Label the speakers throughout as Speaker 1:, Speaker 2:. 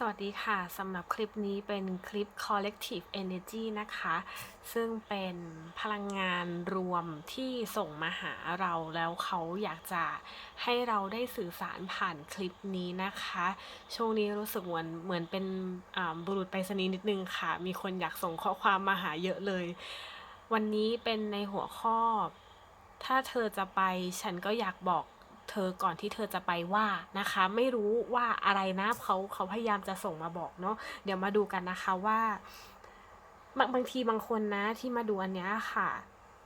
Speaker 1: สวัสดีค่ะสำหรับคลิปนี้เป็นคลิป collective energy นะคะ ซึ่งเป็นพลังงานรวมที่ส่งมาหาเราแล้วเขาอยากจะให้เราได้สื่อสารผ่านคลิปนี้นะคะ ช่วงนี้รู้สึกเหมือนเหมือนเป็นบุรุษไปรษณีย์นิดนึงค่ะ มีคนอยากส่งข้อความมาหาเยอะเลย วันนี้เป็นในหัวข้อ ถ้าเธอจะไปฉันก็อยากบอก เธอก่อนที่เธอจะไปว่านะคะ ไม่รู้ว่าอะไรนะเขาเขาพยายามจะส่งมาบอกเนาะเดี๋ยวมาดูกันนะคะว่าบางบางทีบางคนนะที่มาดูอันเนี้ยค่ะ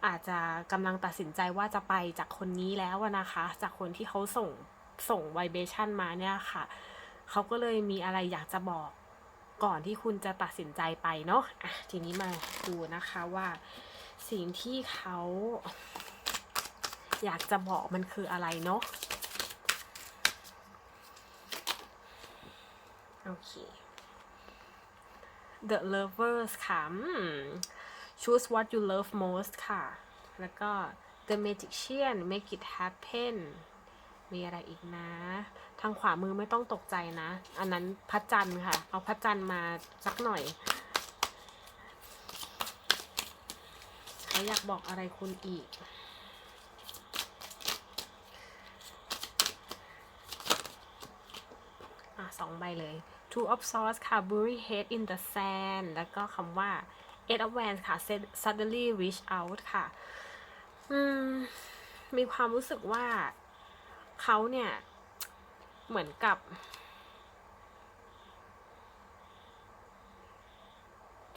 Speaker 1: อาจจะกำลังตัดสินใจว่าจะไปจากคนนี้แล้วนะคะ จากคนที่เขาส่งส่งไวเบชันมาเนี่ยค่ะเขาก็เลยมีอะไรอยากจะบอกก่อนที่คุณจะตัดสินใจไปเนาะอะทีนี้มาดูนะคะว่าสิ่งที่เขา อยากจะบอกมันคืออะไรเนาะโอเค The Lovers ค่ะ Choose what you love most ค่ะ แล้วก็ The Magician Make it happen มีอะไรอีกนะ ทางขวามือไม่ต้องตกใจนะ อันนั้นพระจันทร์ค่ะ เอาพระจันทร์มาสักหน่อยเขาอยากบอกอะไรคุณอีก อะสองใบเลย two of swords ค่ะ bury head in the sand แล้วก็คำว่า eight of wands ค่ะ suddenly reach out ค่ะ อืม มีความรู้สึกว่าเขาเนี่ย เหมือนกับ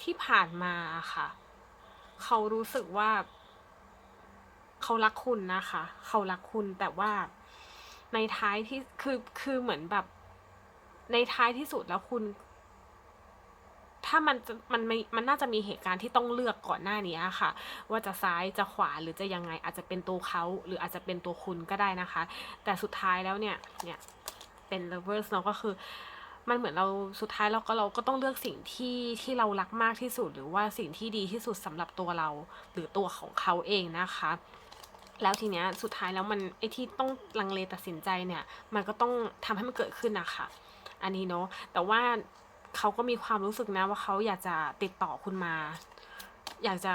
Speaker 1: ที่ผ่านมาค่ะ เขารู้สึกว่า เขารักคุณนะคะ เขารักคุณแต่ว่าในท้ายที่คือคือเหมือนแบบ ในท้ายที่สุดแล้วคุณ ถ้ามันจะมันไม่มันน่าจะมีเหตุการณ์ที่ต้องเลือกก่อนหน้านี้ค่ะ ว่าจะซ้ายจะขวาหรือจะยังไง อาจจะเป็นตัวเขาหรืออาจจะเป็นตัวคุณก็ได้นะคะ แต่สุดท้ายแล้วเนี่ย เนี่ยเป็น lovers เนาะก็คือมันเหมือนเราสุดท้ายเราก็เราก็ต้องเลือกสิ่งที่ที่เรารักมากที่สุด หรือว่าสิ่งที่ดีที่สุดสำหรับตัวเรา หรือตัวของเขาเองนะคะ แล้วทีเนี้ยสุดท้ายแล้วมันไอที่ต้องลังเลตัดสินใจเนี่ย มันก็ต้องทำให้มันเกิดขึ้นนะคะ อันนี้เนาะแต่ว่าเขาก็มีความรู้สึกนะว่าเขาอยากจะติดต่อคุณมา อยากจะ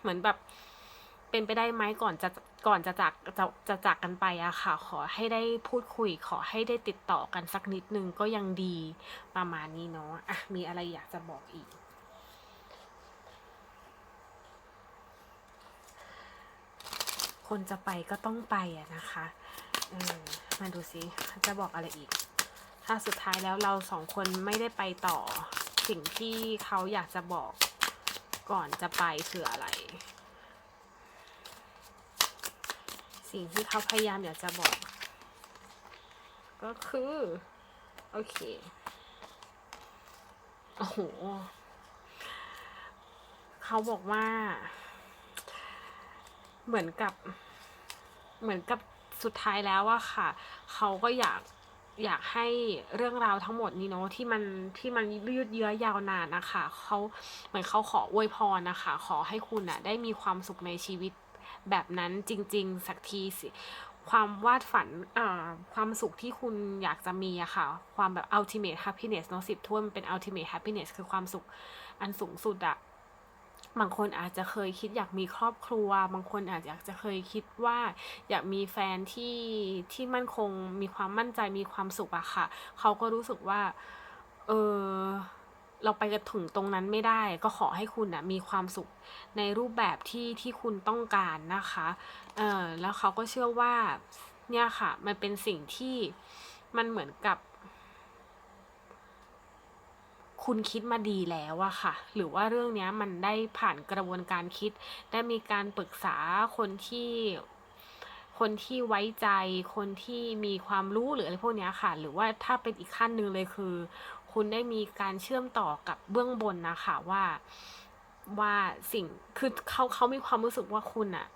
Speaker 1: เหมือนแบบเป็นไปได้ไหมก่อนจะก่อนจะจากจะจะจากกันไปอะค่ะ ขอให้ได้พูดคุย ขอให้ได้ติดต่อกันสักนิดนึงก็ยังดีประมาณนี้เนาะอะมีอะไรอยากจะบอกอีก คนจะไปก็ต้องไปอะนะคะมาดูซิจะบอกอะไรอีก ถ้าสุดท้ายแล้วเราสองคนไม่ได้ไปต่อ สิ่งที่เขาอยากจะบอกก่อนจะไปคืออะไร สิ่งที่เขาพยายามอยากจะบอก ก็คือ โอเค โอ้โห เขาบอกว่า เหมือนกับ เหมือนกับสุดท้ายแล้วอะค่ะ เขาก็อยาก อยากให้เรื่องราวทั้งหมดนี้เนาะที่มันที่มันยืดเยื้อยาวนานนะคะเขาเหมือนเขาขออวยพรนะคะ ขอให้คุณอะได้มีความสุขในชีวิตแบบนั้นจริง ๆ สักทีสิความวาดฝันอ่าความสุขที่คุณอยากจะมีอะค่ะ ความแบบ ultimate happiness เนาะสิบถ้วยมันเป็น ultimate happiness คือความสุขอันสูงสุดอะ บางคนอาจจะเคยคิดอยากมีครอบครัว บางคนอาจจะจะเคยคิดว่าอยากมีแฟนที่ที่มั่นคงมีความมั่นใจมีความสุขอะค่ะ เขาก็รู้สึกว่า เออเราไปกระถึงตรงนั้นไม่ได้ ก็ขอให้คุณอะมีความสุขในรูปแบบที่ที่คุณต้องการนะคะ เออแล้วเขาก็เชื่อว่าเนี่ยค่ะ มันเป็นสิ่งที่มันเหมือนกับ คุณคิดมาดีแล้วอะค่ะ หรือว่าเรื่องนี้มันได้ผ่านกระบวนการคิด ได้มีการปรึกษาคนที่คนที่ไว้ใจคนที่มีความรู้หรืออะไรพวกนี้ค่ะ หรือว่าถ้าเป็นอีกขั้นหนึ่งเลยคือ คุณได้มีการเชื่อมต่อกับเบื้องบนนะคะว่าว่าสิ่งคือเขาเขามีความรู้สึกว่าคุณอะ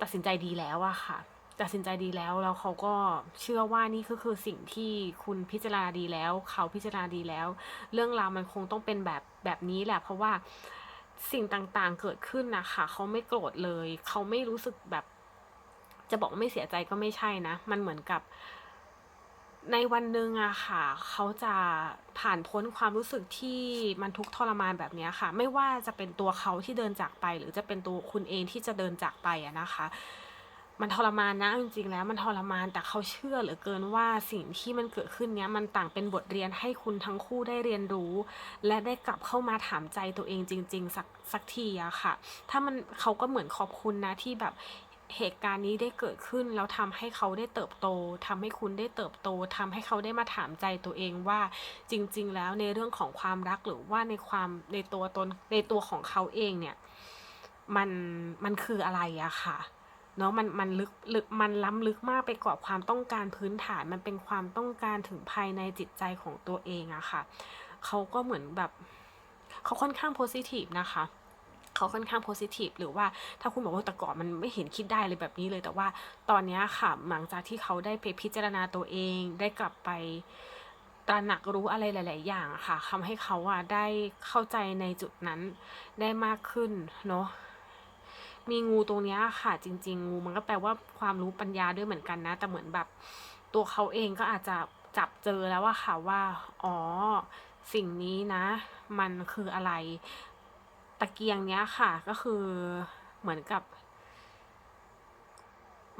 Speaker 1: ตัดสินใจดีแล้วอะค่ะ ตัดสินใจดีแล้ว แล้วเขาก็เชื่อว่านี่ก็คือสิ่งที่คุณพิจารณาดีแล้ว เขาพิจารณาดีแล้ว เรื่องราวมันคงต้องเป็นแบบแบบนี้แหละ เพราะว่าสิ่งต่างๆเกิดขึ้นนะคะเขาไม่โกรธเลย เขาไม่รู้สึกแบบ จะบอกว่าไม่เสียใจก็ไม่ใช่นะ มันเหมือนกับ ในวันหนึ่งอะค่ะ เขาจะผ่านพ้นความรู้สึกที่มันทุกข์ทรมานแบบนี้ค่ะ ไม่ว่าจะเป็นตัวเขาที่เดินจากไป หรือจะเป็นตัวคุณเองที่จะเดินจากไปอะนะคะ มันทรมานนะจริงๆแล้วมันทรมานแต่เขาเชื่อเหลือเกินว่าสิ่งที่มันเกิดขึ้นเนี้ยมันต่างเป็นบทเรียนให้คุณทั้งคู่ได้เรียนรู้ และได้กลับเข้ามาถามใจตัวเองจริง ๆ สักสักทีอะค่ะ ถ้ามันเขาก็เหมือนขอบคุณนะที่แบบเหตุการณ์นี้ได้เกิดขึ้นแล้วทำให้เขาได้เติบโตทำให้คุณได้เติบโตทำให้เขาได้มาถามใจตัวเองว่าจริง ๆ แล้วในเรื่องของความรักหรือว่าในความในตัวตนในตัวของเขาเองเนี่ยมันมันคืออะไรอะค่ะ เนาะมันมันลึกลึกมันล้ำลึกมากไปกว่าความต้องการพื้นฐานมันเป็นความต้องการถึงภายในจิตใจของตัวเองอะค่ะเขาก็เหมือนแบบเขาค่อนข้างโพซิทีฟนะคะเขาค่อนข้างโพซิทีฟหรือว่าถ้าคุณบอกว่าแต่ก่อนมันไม่เห็นคิดได้เลยแบบนี้เลย แต่ว่าตอนนี้ค่ะหลังจากที่เขาได้ไปพิจารณาตัวเอง ได้กลับไปตระหนักรู้อะไรหลาย ๆ อย่างอะค่ะทำให้เขาอะได้เข้าใจในจุดนั้นได้มากขึ้นเนาะ มีงูตรงนี้ค่ะ จริง ๆ งูมันก็แปลว่าความรู้ปัญญาด้วยเหมือนกันนะ แต่เหมือนแบบตัวเขาเองก็อาจจะจับเจอแล้วว่าค่ะว่า อ๋อ สิ่งนี้นะ มันคืออะไร ตะเกียงเนี้ยค่ะ ก็คือเหมือนกับ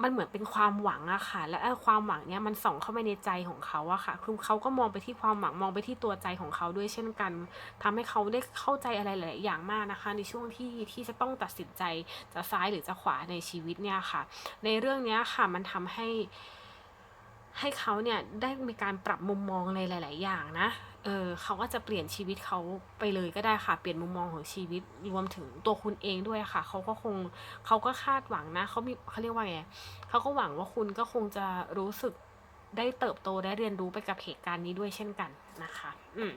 Speaker 1: มันเหมือนเป็นความหวังอะค่ะ และความหวังเนี้ยมันส่องเข้าไปในใจของเขาอะค่ะ คือเขาก็มองไปที่ความหวังมองไปที่ตัวใจของเขาด้วยเช่นกันทำให้เขาได้เข้าใจอะไรหลายอย่างมากนะคะ ในช่วงที่ที่จะต้องตัดสินใจจะซ้ายหรือจะขวาในชีวิตเนี่ยค่ะ ในเรื่องเนี้ยค่ะมันทำให้ ให้เขาเนี่ยได้มีการปรับมุมมองในหลาย ๆ อย่างนะ เออเขาก็จะเปลี่ยนชีวิตเขาไปเลยก็ได้ค่ะ เปลี่ยนมุมมองของชีวิตรวมถึงตัวคุณเองด้วยค่ะ เขาก็คงเขาก็คาดหวังนะเขามีเขาเรียกว่าไงเขาก็หวังว่าคุณก็คงจะรู้สึกได้เติบโตได้เรียนรู้ไปกับเหตุการณ์นี้ด้วยเช่นกันนะคะ อืม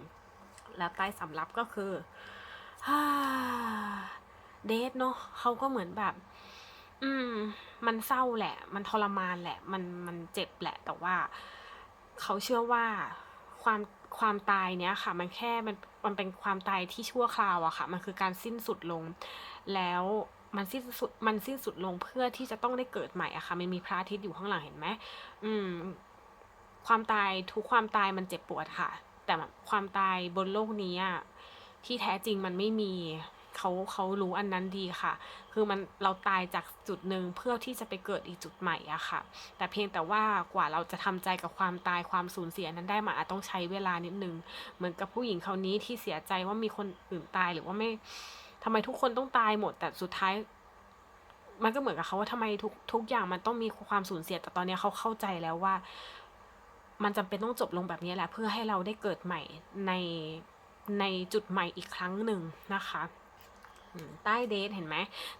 Speaker 1: แล้วใต้สำรับก็คือเดทเนาะเขาก็เหมือนแบบ อืม มันเศร้าแหละ มันทรมานแหละ มันมันเจ็บแหละ แต่ว่าเขาเชื่อว่าความความตายเนี้ยค่ะ มันแค่มันมันเป็นความตายที่ชั่วคราวอะค่ะ มันคือการสิ้นสุดลง แล้วมันสิ้นสุดมันสิ้นสุดลงเพื่อที่จะต้องได้เกิดใหม่อะค่ะ มันมีพระอาทิตย์อยู่ข้างหลังเห็นไหมอืม ความตายทุกความตายมันเจ็บปวดค่ะ แต่ความตายบนโลกนี้อะที่แท้จริงมันไม่มี เขาเขารู้อันนั้นดีค่ะ คือมันเราตายจากจุดหนึ่งเพื่อที่จะไปเกิดอีกจุดใหม่อะค่ะ แต่เพียงแต่ว่ากว่าเราจะทำใจกับความตายความสูญเสียนั้นได้มาอาจต้องใช้เวลานิดนึง เหมือนกับผู้หญิงคนนี้ที่เสียใจว่ามีคนอื่นตายหรือว่าไม่ทำไมทุกคนต้องตายหมด แต่สุดท้ายมันก็เหมือนกับเขาว่าทำไมทุกทุกอย่างมันต้องมีความสูญเสีย แต่ตอนนี้เขาเข้าใจแล้วว่า มันจำเป็นต้องจบลงแบบนี้แหละ เพื่อให้เราได้เกิดใหม่ในในจุดใหม่อีกครั้งหนึ่งนะคะ ใต้เดทเห็นไหม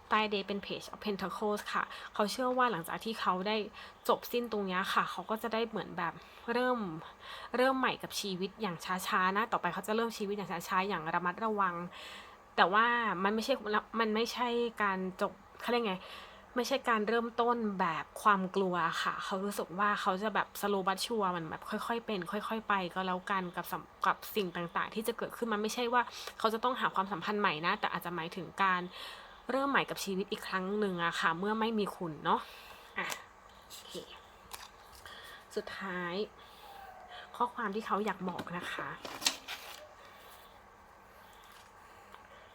Speaker 1: ใต้เดทเป็นเพจ of Pentacles ค่ะ เขาเชื่อว่าหลังจากที่เขาได้จบสิ้นตรงนี้ค่ะ เขาก็จะได้เหมือนแบบเริ่มเริ่มใหม่กับชีวิตอย่างช้าๆนะ ต่อไปเขาจะเริ่มชีวิตอย่างช้าๆอย่างระมัดระวัง แต่ว่ามันไม่ใช่มันไม่ใช่การจบเขาเรียกไง ไม่ใช่การเริ่มต้นแบบความกลัวค่ะ เขารู้สึกว่าเขาจะแบบสโลบัตชัวมันแบบค่อยๆเป็น ค่อย ๆ ไปก็แล้วกันกับกับสิ่งต่างๆ ที่จะเกิดขึ้นมันไม่ใช่ว่าเขาจะต้องหาความสัมพันธ์ใหม่นะ แต่อาจจะหมายถึงการเริ่มใหม่กับชีวิตอีกครั้งหนึ่งอะค่ะ เมื่อไม่มีคุณเนาะอะโอเคสุดท้าย ข้อความที่เขาอยากบอกนะคะ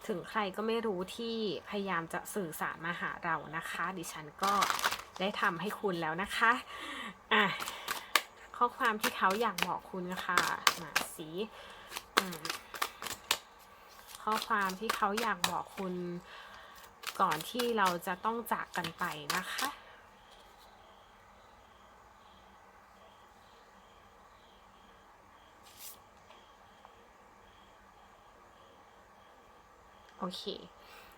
Speaker 1: ถึงใครก็ไม่รู้ที่พยายามจะสื่อสารมาหาเรานะคะ ดิฉันก็ได้ทำให้คุณแล้วนะคะอะข้อความที่เขาอยากบอกคุณค่ะมาสีข้อความที่เขาอยากบอกคุณก่อนที่เราจะต้องจากกันไปนะคะ โอเค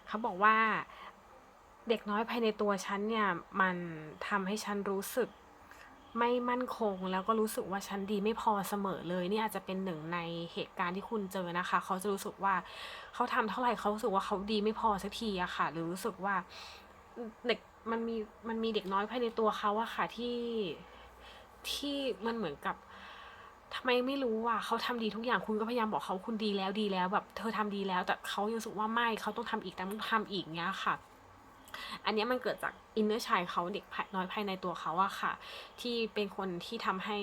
Speaker 1: เขาบอกว่าเด็กน้อยภายในตัวฉันเนี่ยมันทำให้ฉันรู้สึกไม่มั่นคง แล้วก็รู้สึกว่าฉันดีไม่พอเสมอเลยนี่อาจจะเป็นหนึ่งในเหตุการณ์ที่คุณเจอนะคะ เขาจะรู้สึกว่าเขาทำเท่าไหร่เขารู้สึกว่าเขาดีไม่พอสักทีอะค่ะ หรือรู้สึกว่าเด็กมันมีมันมีเด็กน้อยภายในตัวเขาอะค่ะที่ที่มันเหมือนกับ ทำไมไม่รู้อะเขาทำดีทุกอย่างคุณก็พยายามบอกเขาคุณดีแล้วดีแล้วแบบเธอทำดีแล้ว แต่เขายังรู้สึกว่าไม่เขาต้องทำอีกแต่ต้องทำอีกเนี้ยค่ะ อันนี้มันเกิดจากอินเนอร์ชายเขาเด็กน้อยภายในตัวเขาอะค่ะ ที่เป็นคนที่ทำให้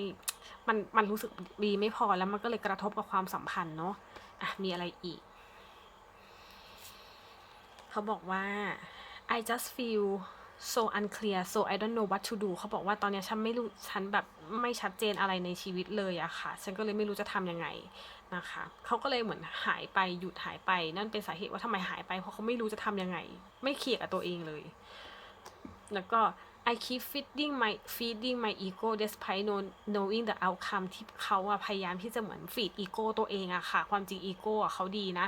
Speaker 1: มันมันรู้สึกดีไม่พอแล้วมันก็เลยกระทบกับความสัมพันธ์เนาะอะมีอะไรอีก เขาบอกว่า I just feel so unclear so I don't know what to do เขาบอกว่าตอนนี้ฉันไม่รู้ ฉันแบบไม่ชัดเจนอะไรในชีวิตเลยอะค่ะ ฉันก็เลยไม่รู้จะทำยังไงนะคะ เขาก็เลยเหมือนหายไปหยุดหายไป นั่นเป็นสาเหตุว่าทำไมหายไป เพราะเขาไม่รู้จะทำยังไง ไม่เคลียร์กับตัวเองเลย แล้วก็ I keep feeding my feeding my ego despite no, knowing the outcome ที่เขาอะพยายามที่จะเหมือนฟีดอีโก้ตัวเองอะค่ะ ความจริงอีโก้อะเขาดีนะ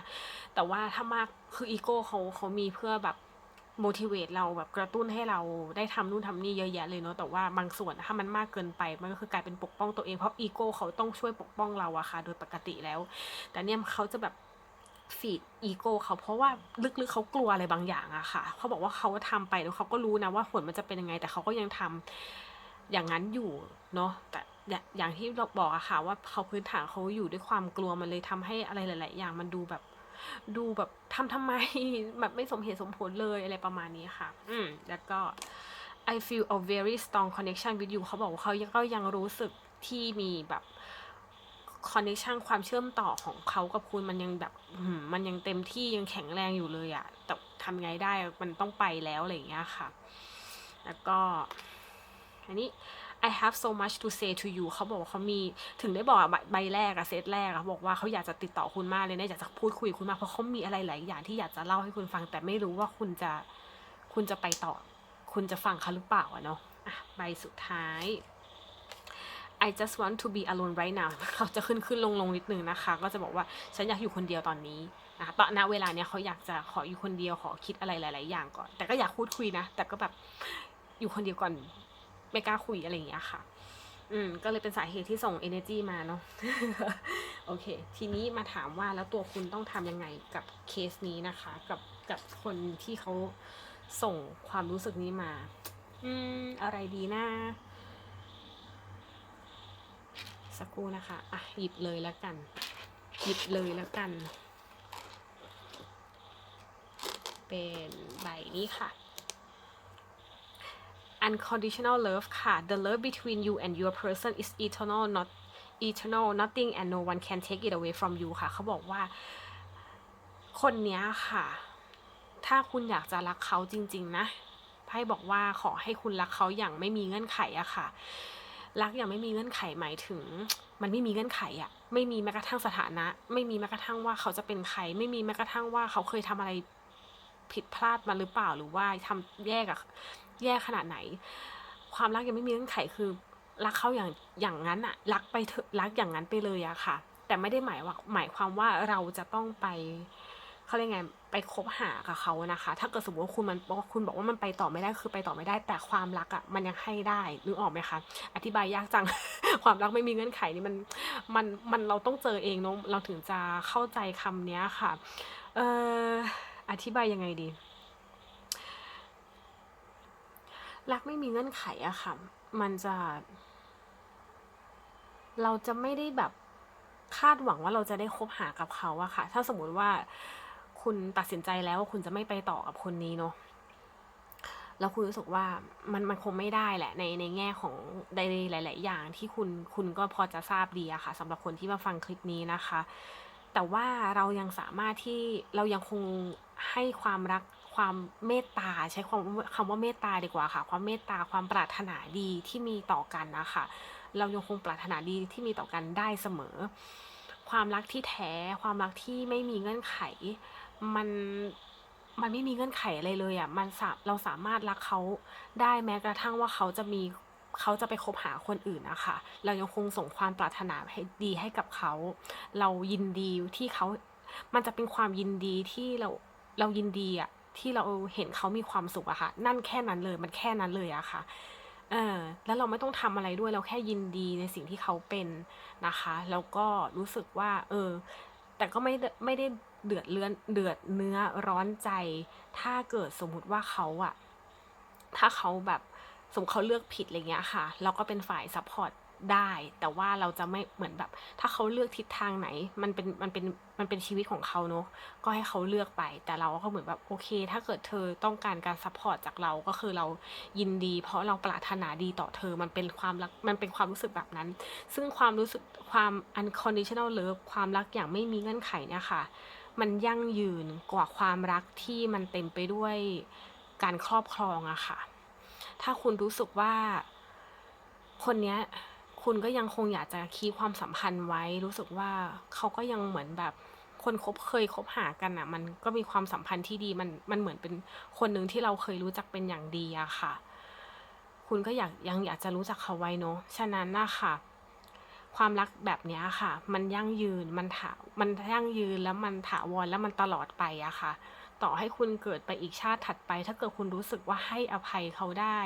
Speaker 1: แต่ว่าถ้ามากคืออีโก้เขาเขามีเพื่อแบบ motivate เราแบบกระตุ้นให้เราได้ทำนู่นทำนี่เยอะแยะเลยเนาะแต่ว่าบางส่วนถ้ามันมากเกินไป มันก็คือกลายเป็นปกป้องตัวเองเพราะอีโก้เขาต้องช่วยปกป้องเราอะค่ะ โดยปกติแล้ว แต่เนี่ยเขาจะแบบฟีดอีโก้เขาเพราะว่าลึกๆเขากลัวอะไรบางอย่างอะค่ะเขาบอกว่าเขาทำไปแล้วเขาก็รู้นะว่าผลมันจะเป็นยังไง แต่เขาก็ยังทำอย่างนั้นอยู่เนาะแต่อย่างที่เราบอกอะค่ะว่าเขาพื้นฐานเขาอยู่ด้วยความกลัวมันเลยทำให้อะไรหลาย ๆ อย่างมันดูแบบ ดูแบบทำทำไมแบบไม่สมเหตุสมผลเลยอะไรประมาณนี้ค่ะ อืมแล้วก็ I feel a very strong connection with you เขาบอกว่าเขาก็ยังรู้สึกที่มีแบบ connection ความเชื่อมต่อของเขากับคุณมันยังแบบมันยังเต็มที่ยังแข็งแรงอยู่เลยอะแต่ทำไงได้มันต้องไปแล้วอะไรอย่างเงี้ยค่ะ แล้วก็ อันนี้ I have so much to say to you เขาบอกว่าเขามีถึงได้บอกใบแรกอะเซตแรกอะบอกว่าเขาอยากจะติดต่อคุณมากเลยนะอยากจะพูดคุยคุณมากเพราะเขามีอะไรหลายอย่างที่อยากจะเล่าให้คุณฟัง แต่ไม่รู้ว่าคุณจะคุณจะไปต่อ คุณจะฟังเขาหรือเปล่าอะเนาะอะใบสุดท้าย I just want to be alone right now เขาจะขึ้นขึ้นลงลงนิดนึงนะคะ ก็จะบอกว่าฉันอยากอยู่คนเดียวตอนนี้นะคะตอนณเวลาเนี้ยเขาอยากจะขออยู่คนเดียวขอคิดอะไรหลาย ๆ อย่างก่อน แต่ก็อยากพูดคุยนะ แต่ก็แบบอยู่คนเดียวก่อน ไม่กล้าคุยอะไรอย่างเงี้ยค่ะ อืมก็เลยเป็นสาเหตุที่ส่ง energy มาเนาะโอเค ทีนี้มาถามว่าแล้วตัวคุณต้องทำยังไงกับเคสนี้นะคะ กับกับคนที่เขาส่งความรู้สึกนี้มา อืม อะไรดีนะสักครู่นะคะ อะ หยิบเลยแล้วกัน หยิบเลยแล้วกัน เป็นใบนี้ค่ะ unconditional love ค่ะ the love between you and your person is eternal not eternal nothing and no one can take it away from you ค่ะ เขาบอกว่า คนเนี้ยค่ะ ถ้าคุณอยากจะรักเขาจริง ๆ นะไพ่บอกว่าขอให้คุณรักเขาอย่างไม่มีเงื่อนไขอะค่ะ รักอย่างไม่มีเงื่อนไขหมายถึง มันไม่มีเงื่อนไขอะไม่มีแม้กระทั่งสถานะ ไม่มีแม้กระทั่งว่าเขาจะเป็นใคร ไม่มีแม้กระทั่งว่าเขาเคยทำอะไรผิดพลาดมาหรือเปล่าหรือว่าทำแย่กับ แย่ขนาดไหน ความรักยังไม่มีเงื่อนไขคือรักเขาอย่างอย่างนั้นอะรักไปเถอะรักอย่างนั้นไปเลยอะค่ะ แต่ไม่ได้หมายว่าหมายความว่าเราจะต้องไปเขาเรียกไงไปคบหากับเขานะคะ ถ้าเกิดสมมติว่าคุณมันคุณบอกว่ามันไปต่อไม่ได้คือไปต่อไม่ได้ แต่ความรักอะมันยังให้ได้นึกออกไหมคะอธิบายยากจัง ความรักไม่มีเงื่อนไขนี่มันมันมันเราต้องเจอเองเนาะเราถึงจะเข้าใจคำนี้ค่ะ เอ่ออธิบายยังไงดี รักไมีเงื่อนไขอะค่ะ มันจะ เราจะไม่ได้แบบคาดหวังว่าเราจะได้คบหากับเขาอะค่ะ ถ้าสมมติว่าคุณตัดสินใจแล้วว่าคุณจะไม่ไปต่อกับคนนี้เนาะแล้วคุณรู้สึกว่ามันมันคงไม่ได้แหละ ในในแง่ของในหลาย ๆ อย่างที่คุณคุณก็พอจะทราบดีอะค่ะสำหรับคนที่มาฟังคลิปนี้นะคะ แต่ว่าเรายังสามารถที่เรายังคงให้ความรัก ความเมตตาใช้ความคำว่าเมตตาดีกว่าค่ะ ความเมตตาความปรารถนาดีที่มีต่อกันนะคะ เรายังคงปรารถนาดีที่มีต่อกันได้เสมอ ความรักที่แท้ ความรักที่ไม่มีเงื่อนไข มันมันไม่มีเงื่อนไขอะไรเลยอะมันเราสามารถรักเขาได้แม้กระทั่งว่าเขาจะมีเขาจะไปคบหาคนอื่นนะคะ เรายังคงส่งความปรารถนาให้ดีให้กับเขา เรายินดีที่เขา มันจะเป็นความยินดีที่เรา เรายินดีอะ ที่เราเห็นเขามีความสุขอะค่ะ นั่นแค่นั้นเลยมันแค่นั้นเลยอะค่ะเออแล้วเราไม่ต้องทำอะไรด้วยเราแค่ยินดีในสิ่งที่เขาเป็นนะคะ แล้วก็รู้สึกว่า เออ แต่ก็ไม่ไม่ได้เดือดเลือนเดือดเนื้อร้อนใจ ถ้าเกิดสมมุติว่าเขาอะถ้าเขาแบบสมเขาเลือกผิดอะไรเงี้ยค่ะ เราก็เป็นฝ่ายซัพพอร์ต ได้ แต่ว่าเราจะไม่เหมือนแบบ ถ้าเขาเลือกทิศทางไหน มันเป็นมันเป็นมันเป็นชีวิตของเขาเนอะก็ให้เขาเลือกไป แต่เราก็เหมือนแบบโอเค ถ้าเกิดเธอต้องการการซัพพอร์ตจากเราก็คือเรายินดี เพราะเราปรารถนาดีต่อเธอมันเป็นความรักมันเป็นความรู้สึกแบบนั้น ซึ่งความรู้สึกความ unconditional love ความรักอย่างไม่มีเงื่อนไขเนี่ยค่ะ มันยั่งยืนกว่าความรักที่มันเต็มไปด้วยการครอบครองอะค่ะ ถ้าคุณรู้สึกว่าคนเนี้ย คุณก็ยังคงอยากจะคีความสัมพันธ์ไว้ รู้สึกว่าเขาก็ยังเหมือนแบบคนคบเคยคบหากันอะมันก็มีความสัมพันธ์ที่ดีมันมันเหมือนเป็นคนหนึ่งที่เราเคยรู้จักเป็นอย่างดีอะค่ะ คุณก็อยากยังอยากจะรู้จักเขาไว้เนอะฉะนั้นนะคะความรักแบบนี้ค่ะ มันยั่งยืนมันถามันยั่งยืนแล้วมันถาวรแล้วมันตลอดไปอะค่ะ ต่อให้คุณเกิดไปอีกชาติถัดไป ถ้าเกิดคุณรู้สึกว่าให้อภัยเขาได้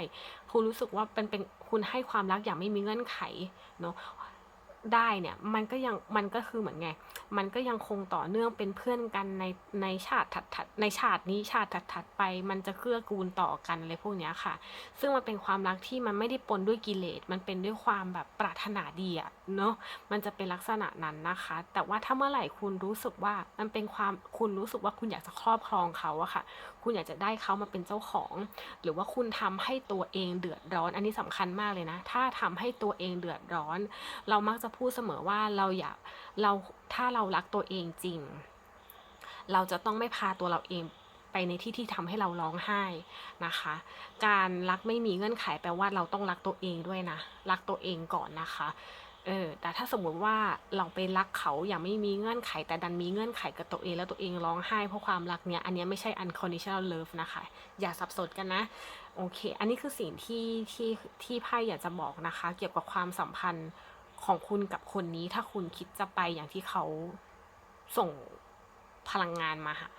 Speaker 1: คุณรู้สึกว่าเป็นเป็นคุณให้ความรักอย่างไม่มีเงื่อนไขเนาะ ได้เนี่ยมันก็ยังมันก็คือเหมือนไง มันก็ยังคงต่อเนื่องเป็นเพื่อนกันในในชาติถัดถัดในชาตินี้ชาติถัดถัดไป มันจะเกื้อกูลต่อกันอะไรพวกเนี้ยค่ะ ซึ่งมันเป็นความรักที่มันไม่ได้ปนด้วยกิเลสมันเป็นด้วยความแบบปรารถนาดีอะเนาะมันจะเป็นลักษณะนั้นนะคะ แต่ว่าถ้าเมื่อไหร่คุณรู้สึกว่ามันเป็นความคุณรู้สึกว่าคุณอยากจะครอบครองเขาอะค่ะ คุณอยากจะได้เขามาเป็นเจ้าของ หรือว่าคุณทำให้ตัวเองเดือดร้อน อันนี้สำคัญมากเลยนะ ถ้าทำให้ตัวเองเดือดร้อน เรามักจะพูดเสมอว่าเราอยากเราถ้าเรารักตัวเองจริง เราจะต้องไม่พาตัวเราเองไปในที่ที่ทำให้เราร้องไห้นะคะ การรักไม่มีเงื่อนไขแปลว่าเราต้องรักตัวเองด้วยนะ รักตัวเองก่อนนะคะเออแต่ถ้าสมมุติว่าเราไปรักเขาอย่างไม่มีเงื่อนไข แต่ดันมีเงื่อนไขกับตัวเองแล้วตัวเองร้องไห้เพราะความรักเนี้ยอันนี้ไม่ใช่ unconditional love นะคะ อย่าสับสนกันนะโอเค อันนี้คือสิ่งที่ที่ที่ไพ่อยากจะบอกนะคะ เกี่ยวกับความสัมพันธ์ ของคุณกับคนนี้ ถ้าคุณคิดจะไปอย่างที่เขาส่งพลังงานมาหา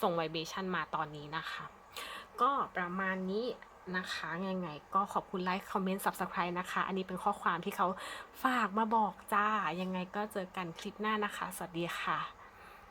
Speaker 1: ส่งไวเบชันมาตอนนี้นะคะ ก็ประมาณนี้นะคะยังไงก็ขอบคุณไลค์คอมเมนต์ subscribe นะคะ อันนี้เป็นข้อความที่เขาฝากมาบอกจ้า ยังไงก็เจอกันคลิปหน้านะคะ สวัสดีค่ะ